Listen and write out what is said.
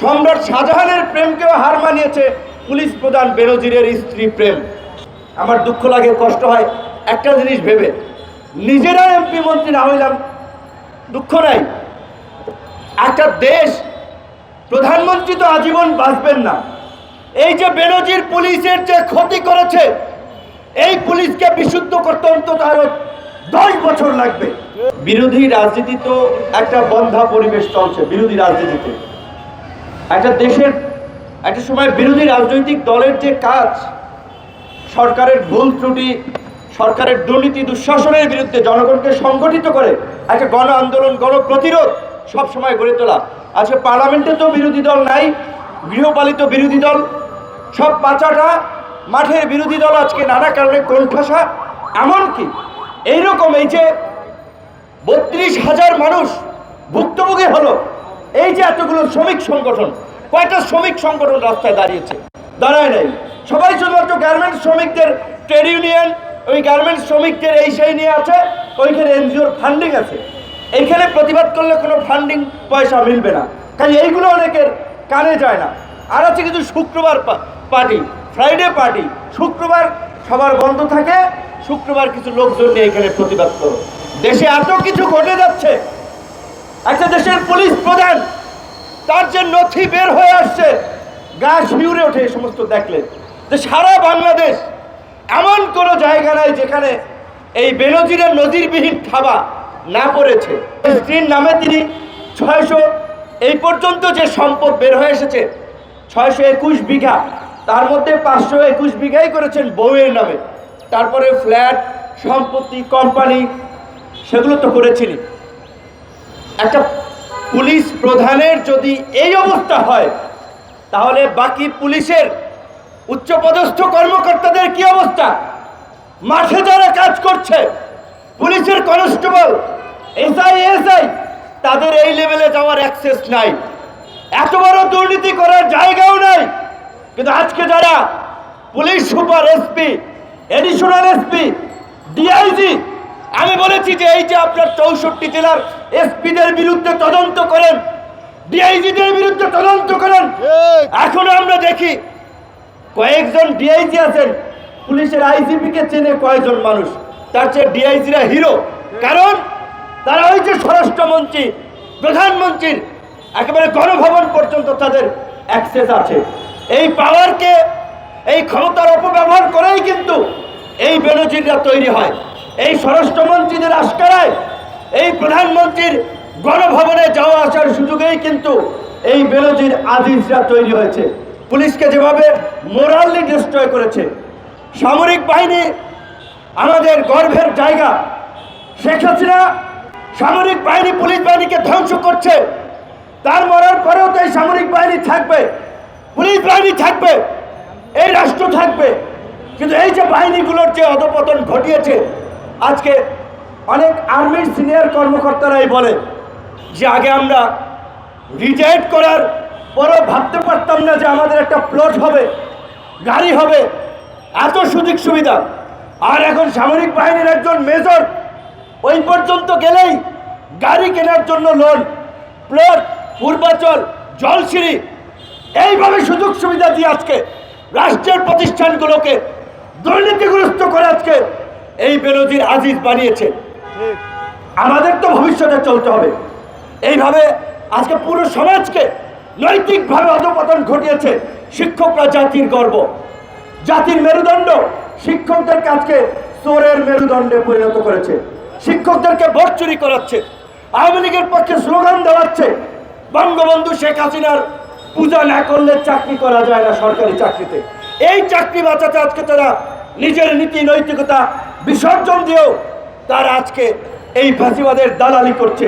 সম্রাট শাহজাহানের প্রেমকেও হার মানিয়েছে পুলিশ প্রধান বেনজিরের স্ত্রী প্রেম। আমার দুঃখ লাগে, কষ্ট হয়, একটা জিনিস ভেবে। নিজেরা এমপি মন্ত্রী না হইলাম, দুঃখ নাই। একটা দেশ, প্রধানমন্ত্রী তো আজীবন বাঁচবেন না। এই যে বেনজির পুলিশের যে ক্ষতি করেছে, এই পুলিশকে বিশুদ্ধ করতে অন্তত আরও দশ বছর লাগবে। বিরোধী রাজনীতি তো একটা বন্ধা পরিবেশ চলছে, বিরোধী রাজনীতিতে। একটা দেশের, একটা সময় বিরোধী রাজনৈতিক দলের যে কাজ, সরকারের ভুল ত্রুটি, সরকারের দুর্নীতি দুঃশাসনের বিরুদ্ধে জনগণকে সংগঠিত করে একটা গণ আন্দোলন গণ প্রতিরোধ সবসময় গড়ে তোলা। আজকে পার্লামেন্টে তো বিরোধী দল নাই, গৃহপালিত বিরোধী দল, সব বাচ্চাটা মাঠের বিরোধী দল আজকে নানা কারণে কোণঠাসা। এমনকি এইরকম এই যে বত্রিশ হাজার মানুষ ভুক্তভোগী হলো এই যে এতগুলো শ্রমিক সংগঠন, কয়টা শ্রমিক সংগঠন রাস্তায় দাঁড়িয়েছে? দাঁড়ায় নাই। সবাই শুধুমাত্র গার্মেন্টস শ্রমিকদের ট্রেড ইউনিয়ন ওই গার্মেন্টস শ্রমিকদের এই সেই নিয়ে আছে, ওইখানে এনজিওর ফান্ডিং আছে। এইখানে প্রতিবাদ করলে কোনো ফান্ডিং পয়সা মিলবে না। কাজে এইগুলো অনেকের কানে যায় না। আর আছে কিন্তু শুক্রবার পার্টি ফ্রাইডে পার্টি শুক্রবার সবার বন্ধ থাকে, শুক্রবার কিছু লোকজন নিয়ে এখানে প্রতিবাদ করো। দেশে এত কিছু ঘটে যাচ্ছে একটা দেশের পুলিশ প্রধান, তার যে নথি বের হয়ে আসছে গা শিউরে ওঠে এই সমস্ত দেখলে যে সারা বাংলাদেশ এমন কোনো জায়গা নাই যেখানে এই বেনজিরের নজিরবিহীন থাবা না পড়েছে। স্ত্রীর নামে তিনি ছয়শো, এই পর্যন্ত যে সম্পদ বের হয়ে এসেছে, ছয়শো একুশ বিঘা, তার মধ্যে পাঁচশো একুশ বিঘাই করেছেন বউয়ের নামে। তারপরে ফ্ল্যাট, সম্পত্তি, কোম্পানি, সেগুলো তো করেছিলেন একটা পুলিশ প্রধানের যদি এই অবস্থা হয়, তাহলে বাকি পুলিশের উচ্চপদস্থ কর্মকর্তাদের কি অবস্থা? মাঠে যারা কাজ করছে, পুলিশের কনস্টেবল, এসআই এসআই, তাদের এই লেভেলে যাওয়ার অ্যাক্সেস নাই। এত বড় দুর্নীতি করার জায়গাও নাই। কিন্তু আজকে যারা police super SP additional SP DIG আমি বলেছি যে এই যে আপনার চৌষট্টি জেলার এসপিদের বিরুদ্ধে তদন্ত করেন ডিআইজিদের বিরুদ্ধে তদন্ত করেন এখনও আমরা দেখি কয়েকজন ডিআইজি আছেন পুলিশের আইজিপি কে চেনে কয়েকজন মানুষ তার চেয়ে ডিআইজিরা হিরো। কারণ তারা ওই যে স্বরাষ্ট্রমন্ত্রী প্রধানমন্ত্রীর একেবারে গণভবন পর্যন্ত তাদের অ্যাক্সেস আছে। এই পাওয়ারকে এই ক্ষমতার অপব্যবহার করেই কিন্তু এই বেনজিররা তৈরি হয়। এই স্বরাষ্ট্রমন্ত্রীদের আস্কারায় এই প্রধানমন্ত্রীর গণভবনে যাওয়া আসার সুযোগেই কিন্তু এই বেনজির আজিজরা তৈরি হয়েছে। পুলিশকে যেভাবে মোরালি ডিস্ট্রয় করেছে, সামরিক বাহিনী আমাদের গর্ভের জায়গা। শেখ হাসিনা সামরিক বাহিনী, পুলিশ বাহিনীকে ধ্বংস করছে। তার মরার পরেও তো এই সামরিক বাহিনী থাকবে, পুলিশ বাহিনী থাকবে, এই রাষ্ট্র থাকবে। কিন্তু এই যে বাহিনীগুলোর যে অধপতন ঘটিয়েছে আজকে অনেক আর্মির সিনিয়র কর্মকর্তারাই বলে যে আগে আমরা রিজাইট করার পরও ভাবতে পারতাম না যে আমাদের একটা প্লট হবে, গাড়ি হবে, এত সুযোগ সুবিধা। আর এখন সামরিক বাহিনীর একজন মেজর ওই পর্যন্ত গেলেই গাড়ি কেনার জন্য লোন, প্লট, পূর্বাচল, জলসিঁড়ি, এইভাবে সুযোগ সুবিধা দিয়ে আজকে রাষ্ট্রের প্রতিষ্ঠানগুলোকে দুর্নীতিগ্রস্ত করে আজকে এই বেনজির আজিজ বানিয়েছে। আমাদের তো ভবিষ্যতে চলতে হবে। এইভাবে আজকে পুরো সমাজকে নৈতিকভাবে অধপতন ঘটিয়েছে শিক্ষকরা জাতির গর্ব। জাতির মেরুদণ্ড শিক্ষকদের কাজকে চোরের মেরুদণ্ডে পরিণত করেছে। শিক্ষকদেরকে ভোট চুরি করাচ্ছে। আওয়ামী লীগের পক্ষে স্লোগান দেওয়াচ্ছে বঙ্গবন্ধু শেখ হাসিনার পূজা না করলে চাকরি করা যায় না সরকারি চাকরিতে। এই চাকরি বাঁচাতে আজকে তারা নিজের নীতি নৈতিকতা বিসর্জন দিয়েও তার আজকে এই ফাঁসিবাদের দালালি করছে।